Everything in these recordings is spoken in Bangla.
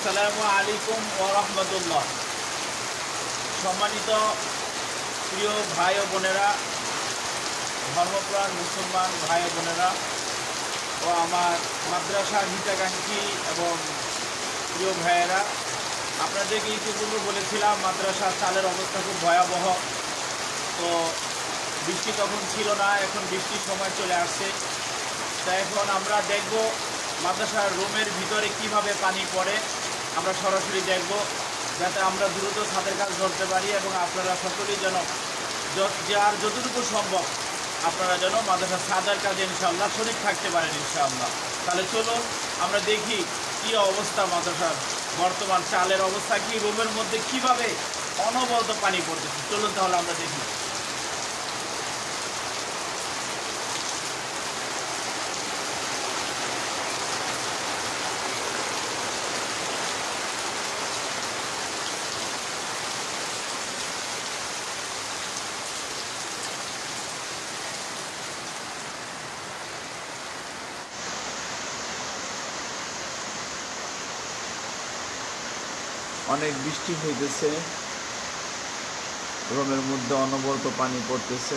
আসসালামু আলাইকুম রহমতুল্লাহ। সম্মানিত প্রিয় ভাই ও বোনেরা, ধর্মপ্রাণ মুসলমান ভাই ও বোনেরা, ও আমার মাদ্রাসার হিতাকাঙ্ক্ষী এবং প্রিয় ভাইয়েরা, আপনাদেরকে ইতিপূর্বে বলেছিলাম মাদ্রাসা চালের অবস্থা খুব ভয়াবহ। তো বৃষ্টি তখন ছিল না, এখন বৃষ্টির সময় চলে আসছে। তা এখন আমরা দেখব মাদ্রাসার রুমের ভিতরে কীভাবে পানি পড়ে। আমরা সরাসরি দেখব যাতে আমরা দ্রুত ছাদের কাজ ধরতে পারি এবং আপনারা সকলেই যেন যার যতটুকু সম্ভব আপনারা যেন মাদ্রাসার ছাদের কাজে ইনশাআল্লাহ শরীর থাকতে পারেন ইনশাআল্লাহ। তাহলে চলুন আমরা দেখি কি অবস্থা মাদ্রাসার বর্তমান চালের অবস্থা, কি রুমের মধ্যে কীভাবে অনবরত পানি পড়তেছে। চলুন তাহলে আমরা দেখি। অনেক বৃষ্টি হইতেছে। রোমের মধ্যে অনবরত পানি পড়তেছে।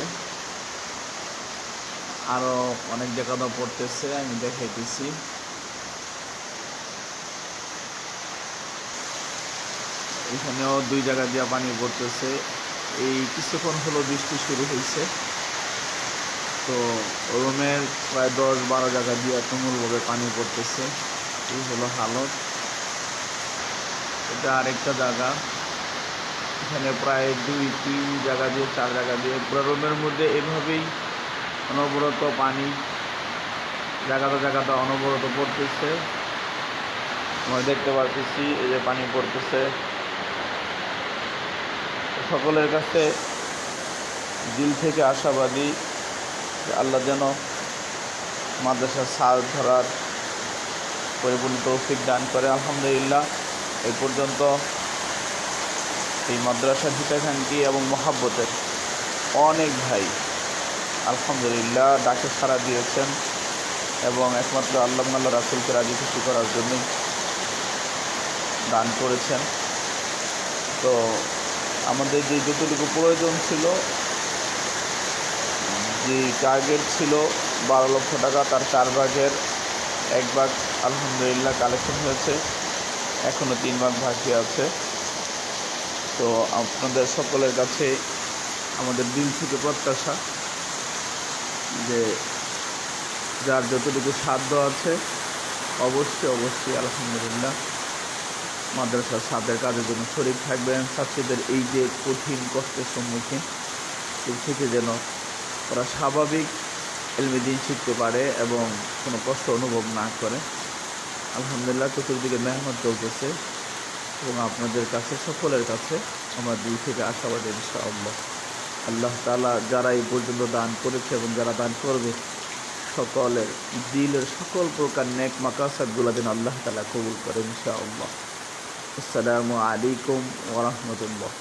আরও অনেক জায়গাতেও পড়তেছে, আমি দেখাইতেছি। এখানেও দুই জায়গা দিয়ে পানি পড়তেছে। এই কিছুক্ষণ হলো বৃষ্টি শুরু হয়েছে তো রোমের প্রায় দশ বারো জায়গা দিয়ে তুমুলভাবে পানি পড়তেছে। এই হলো হালত। এটা আরেকটা জায়গা। এখানে প্রায় দুই, তিন জায়গা দিয়ে, চার জায়গা দিয়ে, পুরো রুমের মধ্যে এভাবেই অনবরত পানি জায়গাটা জায়গাটা অনবরত পড়তেছে। আমরা দেখতে পাচ্ছি এই যে পানি পড়তেছে। সকলের কাছে দিল থেকে আশাবাদী আল্লাহ যেন মাদ্রাসার সার ধরার পরিপূর্ণ তৌফিক দান করে। আলহামদুলিল্লাহ। এই পর্যন্ত এই মাদ্রাসার হিতাকাঙ্ক্ষী এবং মহাব্বতের অনেক ভাই আলহামদুলিল্লাহ ডাকে সাড়া দিয়েছেন এবং একমাত্র আল্লাহ আল্লাহ রাসুলকে রাজি খুশি করার জন্যই দান করেছেন। তো আমাদের যে যতটুকু প্রয়োজন ছিল, যে টার্গেট ছিল বারো লক্ষ টাকা, তার চার ভাগের এক ভাগ আলহামদুলিল্লাহ কালেকশন হয়েছে। এখনও তিন ভাগ বাকি আছে। তো আপনাদের সকলের কাছে আমাদের দিল থেকে প্রত্যাশা যে যার যতটুকু সাধ্য আছে, অবশ্যই অবশ্যই, আলহামদুলিল্লাহ, মাদ্রাসার সাদের কাজের জন্য শরীর থাকবেন। ছাত্রীদের এই যে কঠিন কষ্টের সম্মুখীন, এর থেকে যেন ওরা স্বাভাবিক এলমে দিন শিখতে পারে এবং কোনো কষ্ট অনুভব না করে। আলহামদুলিল্লাহ, চতুর্দিকে মেহনত চলতেছে এবং আপনাদের কাছে, সকলের কাছে আমার দিল থেকে আশাবাদ ইনশাআল্লাহ। আল্লাহ তালা যারা এই পর্যন্ত দান করেছে এবং যারা দান করবে, সকলের দিলের সকল প্রকার নেক মাকাসাদগুলো যেন আল্লাহ তালা কবুল করে ইনশাআল্লাহ। আসসালামু আলাইকুম ওরহমতুল্লাহ